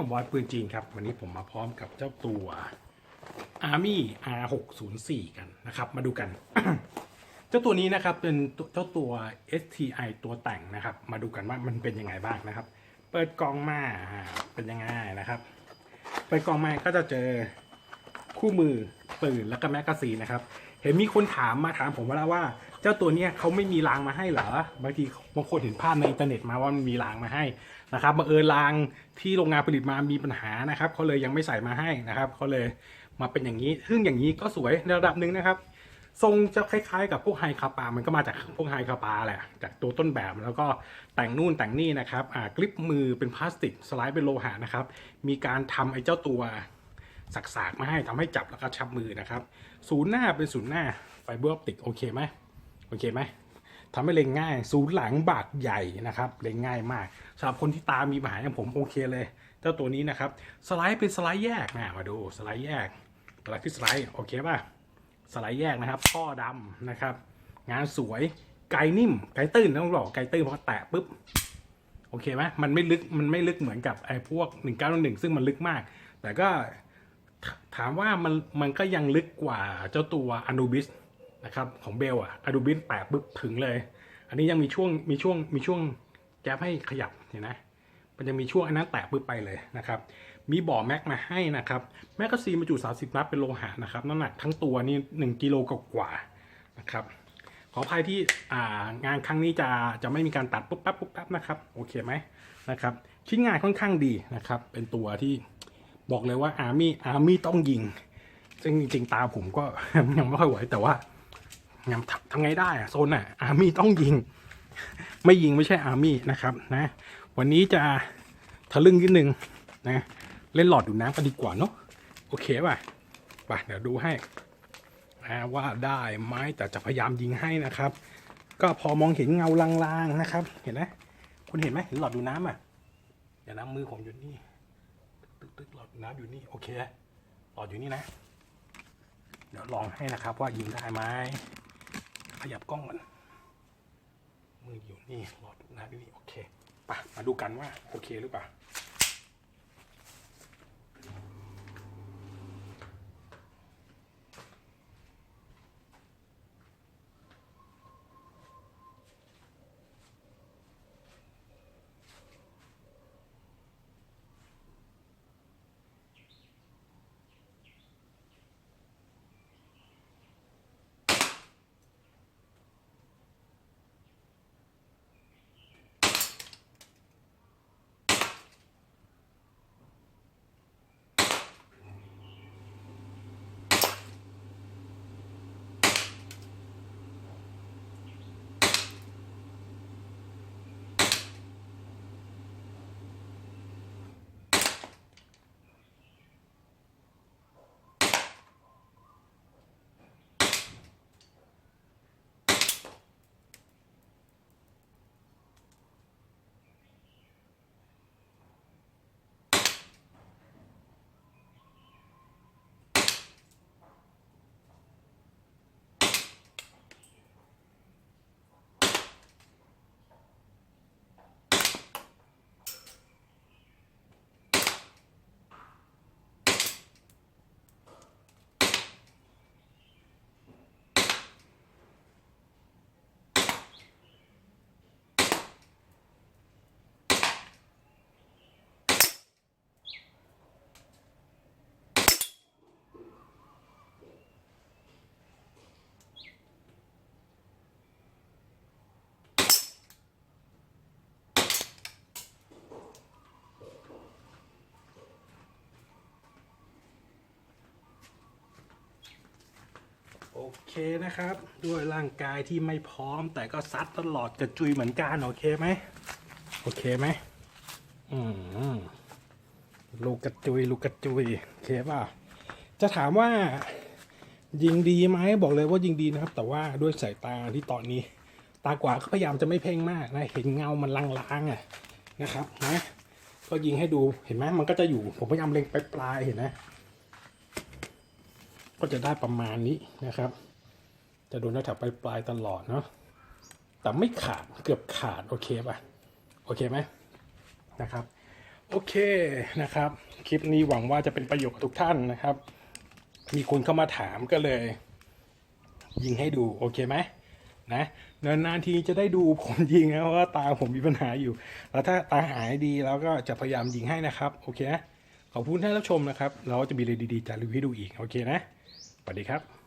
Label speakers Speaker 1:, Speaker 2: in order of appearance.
Speaker 1: ผมบอยปืนจีนครับ วันนี้ผมมาพร้อมกับเจ้าตัว Army R604 กันนะครับ มาดูกัน เจ้าตัวนี้นะครับเป็นเจ้าตัว STI ตัวแต่งนะครับ มาดูกันว่ามันเป็นยังไงบ้างนะครับ เปิดกล่องมาอ่าเป็นยังไงนะครับ เปิดกล่องมาก็จะเจอคู่มือปืนแล้วก็แมกกาซีนนะครับ เห็นมีคนถามมาถามผมว่าแล้วว่า เจ้าตัวเนี้ยเขาไม่มีรางมาให้เหรอบางทีบางคนเห็นภาพในอินเทอร์เน็ตมาว่ามันมีรางมาให้นะครับบังเอิญรางที่โรงงานผลิตมามีปัญหานะครับเขาเลยยังไม่ใส่มาให้นะครับเขาเลยมาเป็นอย่างนี้ซึ่งอย่างนี้ก็สวยในระดับหนึ่งนะครับ ทรงจะคล้ายๆ กับพวกไฮคาปา มันก็มาจากพวกไฮคาปาแหละ จากตัวต้นแบบแล้วก็แต่งนู่นแต่งนี่นะครับอ่ากริปมือเป็นพลาสติกสไลด์เป็นโลหะนะครับ มีการทำไอ้เจ้าตัวสักๆมาให้ทำให้จับแล้วก็ชับมือนะครับ ศูนย์หน้าเป็นศูนย์หน้าไฟเบอร์ออปติกโอเคไหม โอเคไหมทำให้เล็งง่าย ศูนย์หลังบาดใหญ่นะครับ เล็งง่ายมากสำหรับคนที่ตามีปัญหาอย่างผมโอเคเลย เจ้าตัวนี้นะครับ สไลด์เป็นสไลด์แยกนะมาดูสไลด์แยกสไลด์ที่สไลด์โอเคป่ะสไลด์แยกนะครับท่อดำนะครับ งานสวยไกลนิ่ม ไกลตื้นต้องบอกไกลตื้นเพราะแตะปุ๊บโอเคไหมมันไม่ลึกมันไม่ลึกเหมือนกับไอ้พวก1911ซึ่งมันลึกมาก แต่ก็ถามว่ามันมันก็ยังลึกกว่าเจ้าตัวอนูบิส นะครับของเบลอะอนูบิสแตะปุ๊บถึงเลย อันนี้ยังมีช่วงมีช่วงมีช่วงแก๊ปให้ขยับเห็นไหมมันจะมีช่วงอันนั้นแตะปุ๊บไปเลยนะครับ มีบ่อแม็กมาให้นะครับแมกกาซีนบรรจุ30นัดเป็นโลหะนะครับน้ำหนักทั้งตัวนี่1กิโลกว่านะครับขออภัยที่งานครั้งนี้จะจะไม่มีการตัดปุ๊บปั๊บปุ๊บปั๊บนะครับโอเคไหมนะครับชิ้นงานค่อนข้างดีนะครับ เป็นตัวที่บอกเลยว่าอาร์มี่อาร์มี่ต้องยิง ซึ่งจริงๆตาผมก็ยังไม่ค่อยไหวแต่ว่า งทำทำไงได้อะโซนอะอาร์มี่ต้องยิง ไม่ยิงไม่ใช่อาร์มี่นะครับนะวันนี้จะทะลึ่งนิดนึงนะ เล่นหลอดดูน้ำกันดีกว่าเนาะโอเคป่ะไปเดี๋ยวดูให้นะว่าได้ไหมแต่จะพยายามยิงให้นะครับ ก็พอมองเห็นเงาลางๆนะครับ เห็นไหมคุณเห็นไหมเห็นหลอดดูน้ำอะเดี๋ยวน้ำมือผมอยู่นี่ตึกตึกๆหลอดดูดน้ำอยู่นี่โอเคหลอดอยู่นี่นะ เดี๋ยวลองให้นะครับว่ายิงได้ไหม ขยับกล้องมันมืออยู่นี่หลอดูนะพี่โอเคไปมาดูกันว่าโอเคหรือเปล่า โอเคนะครับ ด้วยร่างกายที่ไม่พร้อม แต่ก็ซัดตลอดกระจุยเหมือนกันโอเคไหมโอเคไหมอืมลูกกระจุยลูกกระจุยโอเคป่ะจะถามว่า ยิงดีไหมบอกเลยว่ายิงดีนะครับ แต่ว่าด้วยสายตาที่ตอนนี้ ตากว่าก็พยายามจะไม่เพ่งมากนะเห็นเงามันลางๆอะนะครับนะก็ยิงให้ดูเห็นไหมมันก็จะอยู่ผมพยายามเล็งไปปลายๆเห็นไหม ก็จะได้ประมาณนี้นะครับ จะโดนแถวปลายปลายตลอดเนาะแต่ไม่ขาดเกือบขาดโอเคป่ะโอเคไหมนะครับ โอเคนะครับ คลิปนี้หวังว่าจะเป็นประโยชน์กับทุกท่านนะครับ มีคนเข้ามาถามก็เลย ยิงให้ดูโอเคไหมนะนานๆทีจะได้ดูผมยิงนะเพราะว่าตาผมมีปัญหาอยู่ แล้วถ้าตาหายดีแล้วก็จะพยายามยิงให้นะครับ โอเคนะขอบคุณท่านรับชมนะครับ เราจะมีอะไรดีๆจะรีวิวให้ดูอีก โอเคนะ สวัสดีครับ